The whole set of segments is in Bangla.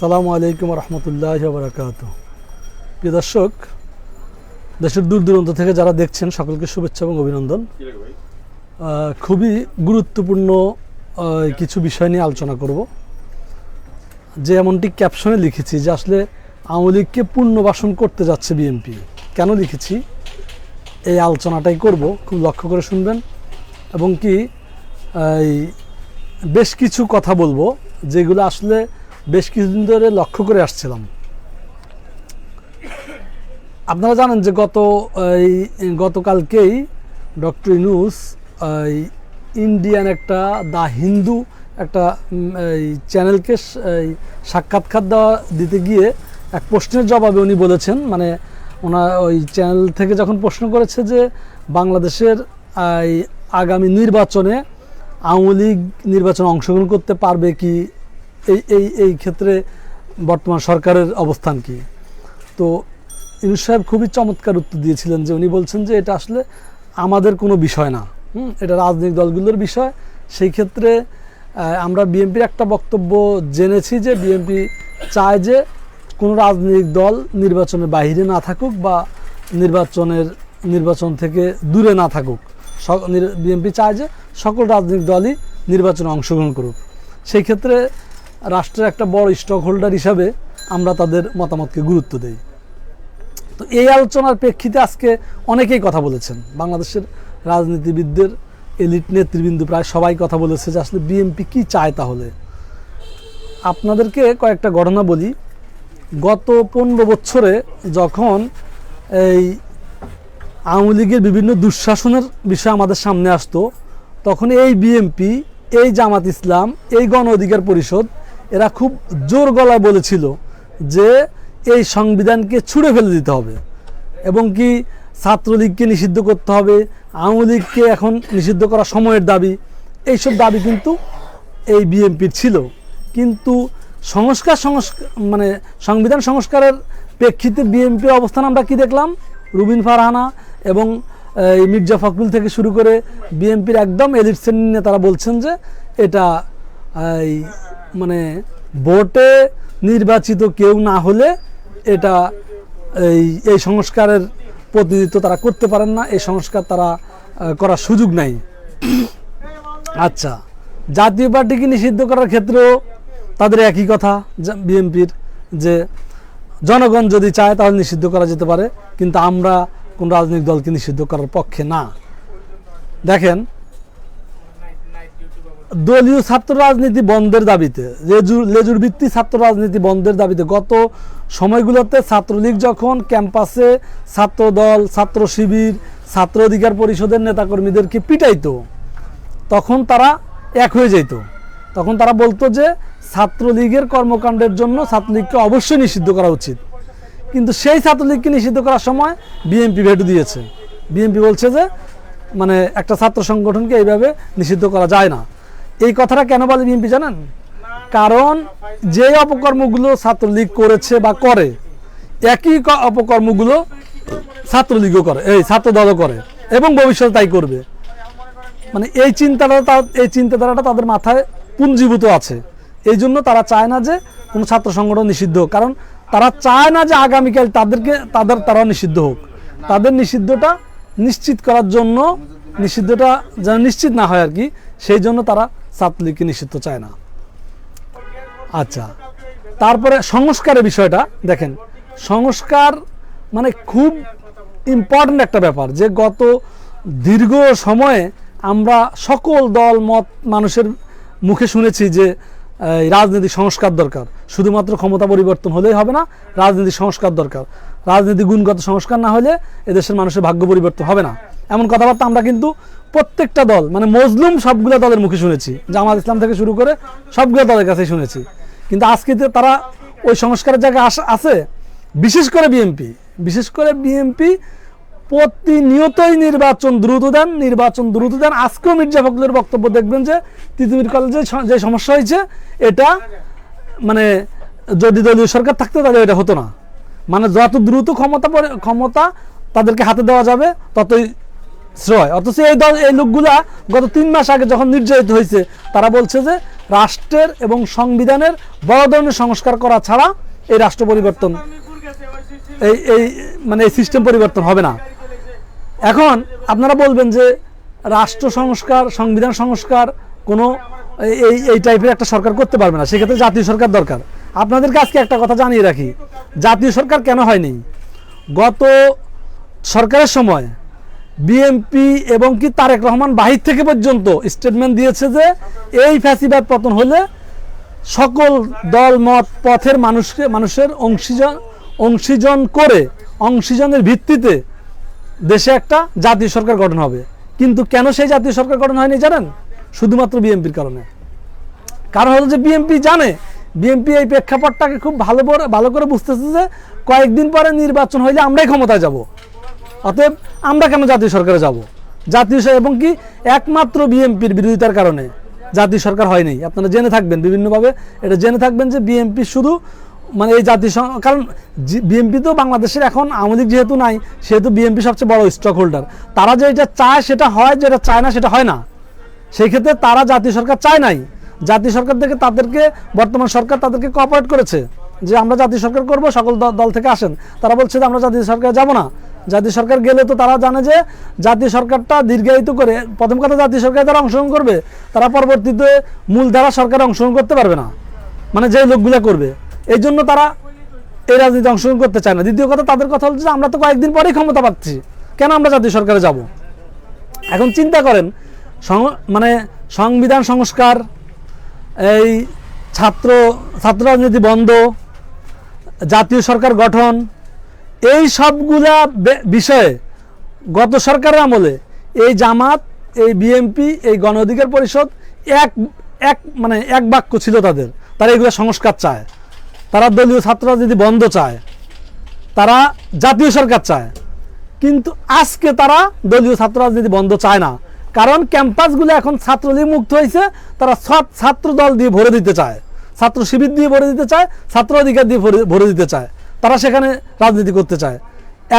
সালামু আলাইকুম রহমতুল্লাহ বরকাত প্রিয় দর্শক দেশের দূর দূরান্ত থেকে যারা দেখছেন সকলকে শুভেচ্ছা এবং অভিনন্দন। খুবই গুরুত্বপূর্ণ কিছু বিষয় নিয়ে আলোচনা করব। যে এমনটি ক্যাপশনে লিখেছি যে আসলে আওয়ামী লীগকে পুনর্বাসন করতে যাচ্ছে বিএনপি কেন লিখেছি? এই আলোচনাটাই করব খুব লক্ষ্য করে শুনবেন। এবং কি এই বেশ কিছু কথা বলব যেগুলো আসলে বেশ কিছুদিন ধরে লক্ষ্য করে আসছিলাম। আপনারা জানেন যে গত, এই, গতকালকেই ডক্টর ইনুস ইন্ডিয়ান একটা দ্য হিন্দু একটা এই চ্যানেলকে সাক্ষাৎকার দেওয়া, দিতে গিয়ে এক প্রশ্নের জবাবে উনি বলেছেন মানে ওনার ওই চ্যানেল থেকে যখন প্রশ্ন করেছে যে বাংলাদেশের আগামী নির্বাচনে আওয়ামী লীগ নির্বাচনে অংশগ্রহণ করতে পারবে কি এই এই এই ক্ষেত্রে বর্তমান সরকারের অবস্থান কি? তো ইনুস সাহেব খুবই চমৎকার উত্তর দিয়েছিলেন যে উনি বলছেন যে এটা আসলে আমাদের কোনো বিষয় না। হুম, এটা রাজনৈতিক দলগুলোর বিষয়। সেই ক্ষেত্রে আমরা বিএনপির একটা বক্তব্য জেনেছি যে বিএনপি চায় যে কোনো রাজনৈতিক দল নির্বাচনের বাইরে না থাকুক বা নির্বাচনের, নির্বাচন থেকে দূরে না থাকুক। বিএনপি চায় যে সকল রাজনৈতিক দলই নির্বাচনে অংশগ্রহণ করুক। সেই ক্ষেত্রে রাষ্ট্রের একটা বড় স্টক হোল্ডার হিসাবে আমরা তাদের মতামতকে গুরুত্ব দেই। তো এই আলোচনার প্রেক্ষিতে আজকে অনেকেই কথা বলেছেন। বাংলাদেশের রাজনীতিবিদদের এলিট নেতৃবৃন্দ প্রায় সবাই কথা বলেছে যে, আসলে বিএনপি কী চায় তাহলে? আপনাদেরকে কয়েকটা ঘটনা বলি। গত পনেরো বছরে যখন এই আওয়ামী লীগের বিভিন্ন দুঃশাসনের বিষয় আমাদের সামনে আসতো, তখন এই বিএনপি এই জামাত ইসলাম, এই গণ অধিকার পরিষদ এরা খুব জোর গলায় বলেছিল যে এই সংবিধানকে ছুঁড়ে ফেলে দিতে হবে এবং কি ছাত্রলীগকে নিষিদ্ধ করতে হবে, আওয়ামী লীগকে এখন নিষিদ্ধ করা সময়ের দাবি, এইসব দাবি কিন্তু এই বিএনপির ছিল। কিন্তু সংস্কার সংস্কার মানে সংবিধান সংস্কারের প্রেক্ষিতে বিএনপির অবস্থান আমরা কি দেখলাম? রুবিন ফারহানা এবং, এই মির্জা ফখরুল থেকে শুরু করে বিএনপির একদম এলিট শ্রেণির নেতারা বলছেন যে এটা, এই মানে ভোটে নির্বাচিত কেউ না হলে এটা এই এই সংস্কারের প্রতিনিধিত্ব তারা করতে পারেন না, এই সংস্কার তারা করার সুযোগ নাই। আচ্ছা জাতীয় পার্টিকে নিষিদ্ধ করার ক্ষেত্রেও তাদের একই কথা বিএনপির, যে জনগণ যদি চায় তাহলে নিষিদ্ধ করা যেতে পারে, কিন্তু আমরা কোন রাজনৈতিক দলকে নিষিদ্ধ করার পক্ষে না। দেখেন দলীয় ছাত্র রাজনীতি বন্ধের দাবিতে, লেজুর লেজুর ভিত্তি ছাত্র রাজনীতি বন্ধের দাবিতে গত সময়গুলোতে ছাত্রলীগ যখন ক্যাম্পাসে ছাত্র দল ছাত্র শিবির, ছাত্র অধিকার পরিষদের নেতাকর্মীদেরকে পিটাইতো, তখন তারা এক হয়ে যেত তখন তারা বলতো যে ছাত্রলীগের কর্মকাণ্ডের জন্য ছাত্রলীগকে অবশ্যই নিষিদ্ধ করা উচিত। কিন্তু সেই ছাত্রলীগকে নিষিদ্ধ করার সময় বিএনপি ভেটু দিয়েছে। বিএনপি বলছে যে মানে একটা ছাত্র সংগঠনকে এইভাবে নিষিদ্ধ করা যায় না। এই কথাটা কেন বলে বিএনপি জানেন? কারণ যে অপকর্মগুলো ছাত্রলীগ করেছে বা করে, একই অপকর্মগুলো ছাত্রলীগও করে, এই ছাত্র দলও করে এবং ভবিষ্যতে তাই করবে। মানে এই চিন্তাটা এই চিন্তাধারাটা তাদের মাথায় পুঞ্জীভূত আছে। এই জন্য তারা চায় না যে কোনো ছাত্র সংগঠন নিষিদ্ধ হোক। কারণ তারা চায় না যে আগামীকাল তাদেরকে তাদের তারা নিষিদ্ধ হোক। তাদের নিষিদ্ধটা নিশ্চিত করার জন্য নিষিদ্ধটা যেন নিশ্চিত না হয় আর কি, সেই জন্য তারা ছাত্রলীগকে নিষিদ্ধ চায় না। আচ্ছা তারপরে সংস্কারের বিষয়টা দেখেন। সংস্কার মানে খুব ইম্পর্ট্যান্ট একটা ব্যাপার যে গত দীর্ঘ সময়ে আমরা সকল দল মত মানুষের মুখে শুনেছি যে এই, রাজনৈতিক সংস্কার দরকার। শুধুমাত্র ক্ষমতা পরিবর্তন হলেই হবে না রাজনৈতিক সংস্কার দরকার। রাজনীতি গুণগত সংস্কার না হলে এদেশের মানুষের ভাগ্য পরিবর্তন হবে না। এমন কথাবার্তা আমরা কিন্তু প্রত্যেকটা দল মানে মজলুম সবগুলো দলের মুখে শুনেছি। জামাত ইসলাম থেকে শুরু করে সবগুলো দলের কাছে শুনেছি। কিন্তু আজকে তারা ওই সংস্কারের জায়গায় আছে, বিশেষ করে বিএনপি, বিশেষ করে বিএনপি প্রতিনিয়তই নির্বাচন দ্রুত দেন, নির্বাচন দ্রুত দেন। আজকেও মির্জা ফখরুলের বক্তব্য দেখবেন যে, তিতুমির কলেজে যে সমস্যা হয়েছে, এটা মানে যদি দলীয় সরকার থাকতো তাহলে এটা হতো না। মানে যত দ্রুত ক্ষমতা ক্ষমতা তাদেরকে হাতে দেওয়া যাবে, ততই শ্রয়। অথচ এই দল, এই লোকগুলা গত তিন মাস আগে যখন নির্যাতিত হয়েছে, তারা বলছে যে রাষ্ট্রের এবং সংবিধানের বড় ধরনের সংস্কার করা ছাড়া এই রাষ্ট্র পরিবর্তন, এই এই মানে এই সিস্টেম পরিবর্তন হবে না। এখন আপনারা বলবেন যে রাষ্ট্র সংস্কার, সংবিধান সংস্কার কোনো এই- এই টাইপের একটা সরকার করতে পারবে না। সেক্ষেত্রে জাতীয় সরকার দরকার। আপনাদেরকে আজকে একটা কথা জানিয়ে রাখি। জাতীয় সরকার কেন হয়নি? গত সরকারের সময় বিএমপি এবং কি তারেক রহমান বাহির থেকে পর্যন্ত স্টেটমেন্ট দিয়েছে যে এই ফ্যাসিবাদ পতন হলে সকল দল, মত, পথের মানুষকে, মানুষের অংশীজন অংশীজন করে, অংশীজনের ভিত্তিতে দেশে একটা জাতীয় সরকার গঠন হবে। কিন্তু কেন সেই জাতীয় সরকার গঠন হয়নি জানেন? শুধুমাত্র বিএনপির কারণে। কারণ হলো যে বিএনপি জানে, বিএনপি এই প্রেক্ষাপটটাকে খুব ভালো ভালো করে বুঝতেছে যে কয়েকদিন পরে নির্বাচন হইলে আমরাই ক্ষমতায় যাব। অতএব আমরা কেন জাতীয় সরকারে যাব? জাতীয় এবং কি একমাত্র বিএনপির বিরোধিতার কারণে জাতীয় সরকার হয়নি আপনারা জেনে থাকবেন বিভিন্নভাবে। এটা জেনে থাকবেন যে বিএনপি শুধু মানে এই জাতীয় কারণ বিএনপি তো বাংলাদেশের এখন লীগ যেহেতু নাই, সেহেতু বিএনপি সবচেয়ে বড় স্টক হোল্ডার তারা যে এটা চায় সেটা হয় যেটা চায় না সেটা হয় না। সেই ক্ষেত্রে তারা জাতীয় সরকার চায় নাই। জাতীয় সরকার থেকে তাদেরকে, বর্তমান সরকার তাদেরকে কোঅপারেট করেছে যে আমরা জাতীয় সরকার করব, সকল দল থেকে আসেন। তারা বলছে যে আমরা জাতীয় সরকার যাব না। জাতীয় সরকার গেলে তো তারা জানে যে জাতীয় সরকারটা দীর্ঘায়িত করে, প্রথম কথা জাতীয় সরকার তারা অংশগ্রহণ করবে, তারা পরবর্তীতে মূলধারা সরকারে অংশগ্রহণ করতে পারবে না। মানে যে লোকগুলো করবে এই জন্য তারা এই রাজনীতি অংশগ্রহণ করতে চায় না। দ্বিতীয় কথা তাদের কথা হচ্ছে আমরা তো কয়েকদিন পরেই ক্ষমতা পাচ্ছি, কেন আমরা জাতীয় সরকারে যাব? এখন চিন্তা করেন মানে সংবিধান সংস্কার, এই ছাত্র ছাত্র রাজনীতি বন্ধ, জাতীয় সরকার গঠন এই সবগুলা বিষয়ে গত সরকারের আমলে এই জামাত, এই বিএমপি এই গণ অধিকার পরিষদ এক এক মানে এক বাক্য ছিল তাদের। তারা এগুলো সংস্কার চায়। তারা দলীয় ছাত্র যদি বন্ধ চায়। তারা জাতীয় সরকার চায়। কিন্তু আজকে তারা দলীয় ছাত্র রাজনীতি বন্ধ চায় না। কারণ ক্যাম্পাসগুলো এখন ছাত্রলীগ মুক্ত হয়েছে, তারা সব- ছাত্র দল দিয়ে ভরে দিতে চায়। ছাত্র শিবির দিয়ে ভরে দিতে চায়, ছাত্র অধিকার দিয়ে ভরে দিতে চায়। তারা সেখানে রাজনীতি করতে চায়।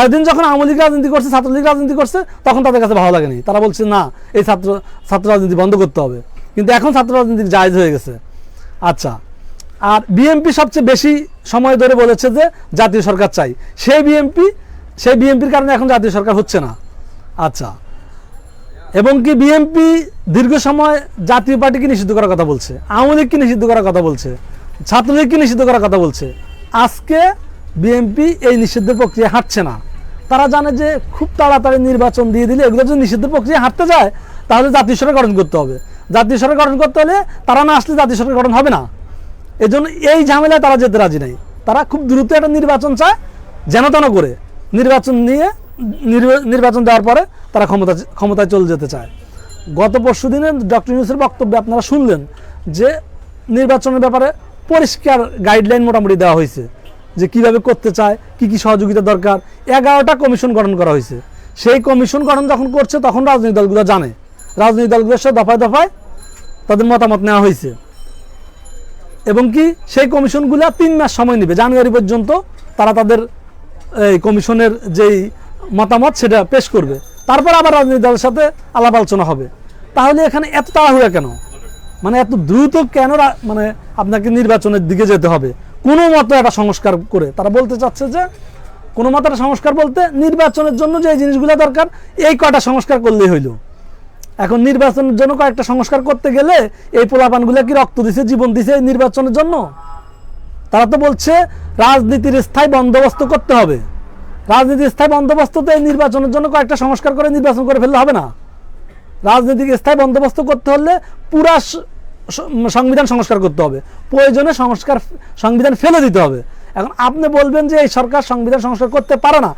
একদিন যখন আওয়ামী লীগ রাজনীতি করছে, ছাত্রলীগ রাজনীতি করছে, তখন তাদের কাছে ভালো লাগেনি। তারা বলছে, না, এই ছাত্র ছাত্র রাজনীতি বন্ধ করতে হবে। কিন্তু এখন ছাত্র রাজনীতি জায়জ হয়ে গেছে। আচ্ছা আর বিএনপি সবচেয়ে বেশি সময় ধরে বলেছে যে জাতীয় সরকার চাই। সেই বিএনপি, সেই বিএনপির কারণে এখন জাতীয় সরকার হচ্ছে না। আচ্ছা এবং কি বিএনপি দীর্ঘ সময় জাতীয় পার্টিকে নিষিদ্ধ করার কথা বলছে, আওয়ামী লীগকে নিষিদ্ধ করার কথা বলছে, ছাত্রলীগকে নিষিদ্ধ করার কথা বলছে। আজকে বিএনপি এই নিষিদ্ধের প্রক্রিয়া হাঁটছে না। তারা জানে যে খুব তাড়াতাড়ি নির্বাচন দিয়ে দিলে এগুলো যদি নিষিদ্ধ প্রক্রিয়া হাঁটতে যায়, তাহলে জাতীয় সরকার গঠন করতে হবে। জাতীয় সরকার গঠন করতে হলে তারা না আসলে জাতীয় সরকার গঠন হবে না। এজন্য এই ঝামেলায় তারা যেতে রাজি নাই। তারা খুব দ্রুত একটা নির্বাচন চায়, যেন তেন করে। নির্বাচন নিয়ে নির্বা- নির্বাচন দেওয়ার পরে তারা ক্ষমতা, ক্ষমতায় চলে যেতে চায়। গত পরশু দিনে ডক্টর ইউনুসের বক্তব্যে আপনারা শুনলেন যে নির্বাচনের ব্যাপারে পরিষ্কার গাইডলাইন মোটামুটি দেওয়া হয়েছে। যে কীভাবে করতে চায়, কি কি সহযোগিতা দরকার, এগারোটা কমিশন গঠন করা হয়েছে। সেই কমিশন গঠন যখন করছে, তখন রাজনৈতিক দলগুলো জানে। রাজনৈতিক দলগুলোর সাথে দফায় দফায় তাদের মতামত নেওয়া হয়েছে। এবং কি, সেই কমিশনগুলো তিন মাস সময় নেবে। জানুয়ারি পর্যন্ত তারা তাদের এই কমিশনের যেই মতামত, সেটা পেশ করবে। তারপর আবার রাজনৈতিক দলের সাথে আলাপ আলোচনা হবে। তাহলে এখানে এত তাড়াহুড়া কেন? মানে এত দ্রুত কেন মানে আপনাকে নির্বাচনের দিকে যেতে হবে? কোনো মতো একটা সংস্কার করে। তারা বলতে চাচ্ছে যে, কোনো মতো একটা সংস্কার বলতে নির্বাচনের জন্য যে জিনিসগুলো দরকার, এই কয়টা সংস্কার করলেই হইল। এখন নির্বাচনের জন্য কয়েকটা সংস্কার করতে গেলে এই পোলাপানগুলো কি রক্ত দিছে, জীবন দিছে এই নির্বাচনের জন্য? তারা তো বলছে রাজনীতির স্থায়ী বন্দোবস্ত করতে হবে। রাজনীতির স্থায়ী বন্দোবস্ত তো এই নির্বাচনের জন্য কয়েকটা সংস্কার করে নির্বাচন করে ফেললে হবে না। রাজনীতিকে স্থায়ী বন্দোবস্ত করতে হলে পুরা সংবিধান সংস্কার করতে হবে। প্রয়োজনে সংস্কার সংবিধান ফেলে দিতে হবে। এখন আপনি বলবেন যে এই সরকার সংবিধান সংস্কার করতে পারে না।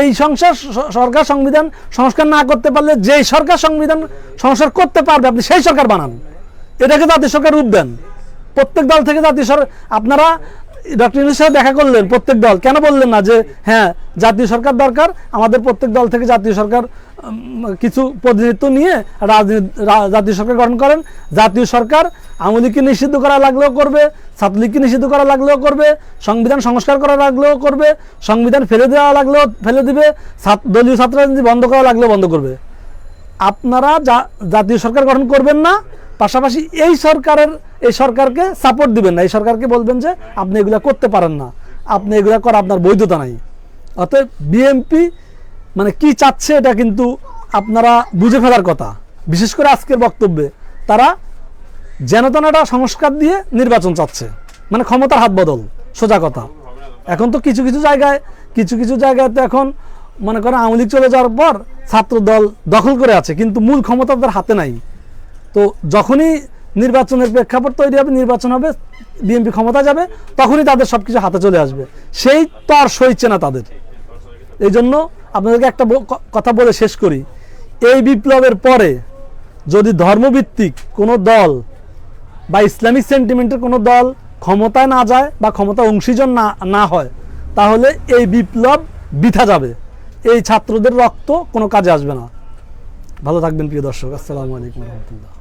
এই সংসার সরকার সংবিধান সংস্কার না করতে পারলে যেই সরকার সংবিধান সংস্কার করতে পারবে, আপনি সেই সরকার বানান। এটাকে জাতীয় সরকার রূপ দেন? প্রত্যেক দল থেকে জাতীয় সরকার আপনারা ডক্টর ইউনুস সাহেব দেখা করলেন প্রত্যেক দল। কেন বললেন না যে হ্যাঁ জাতীয় সরকার দরকার, আমাদের প্রত্যেক দল থেকে জাতীয় সরকার কিছু প্রতিনিধিত্ব নিয়ে রাজনীতি জাতীয় সরকার গঠন করেন। জাতীয় সরকার আওয়ামী লীগকে নিষিদ্ধ করা লাগলেও করবে, ছাত্রলীগকে নিষিদ্ধ করা লাগলেও করবে, সংবিধান সংস্কার করা লাগলেও করবে, সংবিধান ফেলে দেওয়া লাগলেও ফেলে দিবে দলীয় ছাত্র রাজনীতি বন্ধ করা লাগলেও বন্ধ করবে। আপনারা জাতীয় সরকার গঠন করবেন না পাশাপাশি এই সরকারের, এই সরকারকে সাপোর্ট দিবেন না। এই সরকারকে বলবেন যে, আপনি এগুলা করতে পারেন না। আপনি এগুলা করা আপনার বৈধতা নাই। অতএব বিএমপি মানে কি চাচ্ছে এটা কিন্তু আপনারা বুঝে ফেলার কথা। বিশেষ করে আজকের বক্তব্যে, তারা যেন তেন সংস্কার দিয়ে নির্বাচন চাচ্ছে। মানে ক্ষমতার হাত বদল, সোজা কথা। এখন তো কিছু কিছু জায়গায়, কিছু কিছু জায়গায় তো এখন মনে করেন আওয়ামী লীগ চলে যাওয়ার পর ছাত্র দল দখল করে আছে, কিন্তু মূল ক্ষমতা তাদের হাতে নাই। তো যখনই নির্বাচনের প্রেক্ষাপট তৈরি হবে, নির্বাচন হবে বিএনপি ক্ষমতা যাবে, তখনই তাদের সব কিছু হাতে চলে আসবে। সেই তো আর সইছে না তাদের। এই জন্য আপনাদেরকে একটা কথা বলে শেষ করি। এই বিপ্লবের পরে যদি ধর্মভিত্তিক কোনো দল বা ইসলামিক সেন্টিমেন্টের কোনো দল ক্ষমতায় না যায় বা ক্ষমতা অংশীজন না না হয়, তাহলে এই বিপ্লব বৃথা যাবে। এই ছাত্রদের রক্ত কোনো কাজে আসবে না। ভালো থাকবেন প্রিয় দর্শক আসসালামু আলাইকুম রহমতুল্লাহ।